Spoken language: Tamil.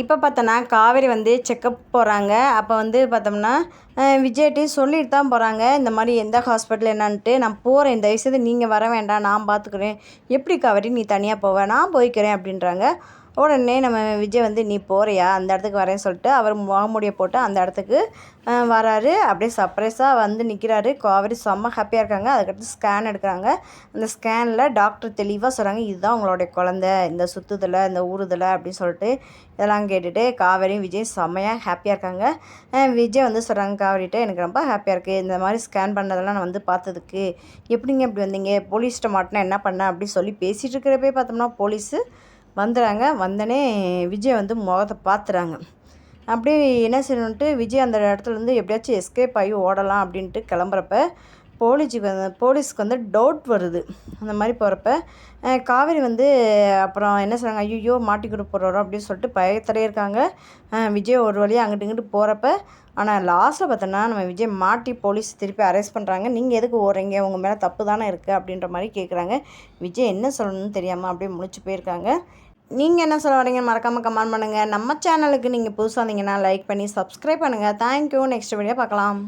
இப்போ பார்த்தோன்னா காவேரி வந்து செக்கப் போகிறாங்க. அப்போ வந்து பார்த்தோம்னா விஜய்கிட்டையும் சொல்லிட்டு தான் போகிறாங்க. இந்த மாதிரி எந்த ஹாஸ்பிட்டல் என்னான்ட்டு நான் போகிறேன். தயவுசெய்து நீங்கள் வர வேண்டாம். நான் பார்த்துக்குறேன் எப்படி காவேரி நீ தனியாக போவ? நான் போய்க்கிறேன் அப்படின்றாங்க. உடனே நம்ம விஜய் வந்து நீ போகிறியா அந்த இடத்துக்கு வரேன்னு சொல்லிட்டு அவர் முகமுடியை போட்டு அந்த இடத்துக்கு வராரு. அப்படியே சர்ப்ரைஸாக வந்து நிற்கிறாரு காவேரி செம்ம ஹாப்பியாக இருக்காங்க. அதுக்கடுத்து ஸ்கேன் எடுக்கிறாங்க. அந்த ஸ்கேனில் டாக்டர் தெளிவாக சொல்கிறாங்க இதுதான் உங்களுடைய குழந்த. இந்த சுற்றுதலை இந்த ஊறுதலை அப்படின்னு சொல்லிட்டு இதெல்லாம் கேட்டுட்டு காவேரியும் விஜய் செம்மையாக ஹாப்பியாக இருக்காங்க. விஜய் வந்து சொல்கிறாங்க காவேரிட்ட எனக்கு ரொம்ப ஹாப்பியாக இருக்குது இந்த மாதிரி ஸ்கேன் பண்ணதெல்லாம் நான் வந்து பார்த்ததுக்கு. எப்படிங்க இப்படி வந்தீங்க? போலீஸ்கிட்ட மாட்டினா என்ன பண்ண? அப்படின்னு சொல்லி பேசிகிட்டு இருக்கிறப்பே பார்த்தோம்னா போலீஸு வந்துடுறாங்க வந்தோடனே விஜய் வந்து முகத்தை பார்த்துறாங்க அப்படியே என்ன செய்யணுன்ட்டு விஜய் அந்த இடத்துலேருந்து எப்படியாச்சும் எஸ்கேப் ஆகி ஓடலாம் அப்படின்ட்டு கிளம்புறப்ப போலீஸுக்கு வந்து போலீஸ்க்கு வந்து டவுட் வருது. அந்த மாதிரி போகிறப்ப காவேரி வந்து அப்புறம் என்ன சொல்கிறாங்க ஐயோ மாட்டி கொடுக்க போகிறோம் அப்படின்னு சொல்லிட்டு பயத்திலே இருக்காங்க. விஜய் ஒரு வழியாக அங்கிட்டு இங்கிட்டு போகிறப்ப ஆனால் லாஸ்ட்டில் பார்த்தோன்னா நம்ம விஜய் மாட்டி போலீஸ் திருப்பி அரெஸ்ட் பண்ணுறாங்க நீங்கள் எதுக்கு ஓடுறீங்க? உங்கள் மேலே தப்பு தானே இருக்குது அப்படின்ற மாதிரி கேட்குறாங்க விஜய் என்ன சொல்லணும்னு தெரியாமல் அப்படியே முடிச்சு போயிருக்காங்க. நீங்கள் என்ன சொல்ல வரீங்கன்னு மறக்காமல் கமெண்ட் பண்ணுங்கள் நம்ம சேனலுக்கு நீங்கள் புதுசாக இருந்தீங்கன்னா லைக் பண்ணி சப்ஸ்கிரைப் பண்ணுங்கள் தேங்க்யூ நெக்ஸ்ட் வீடியோ பார்க்கலாம்.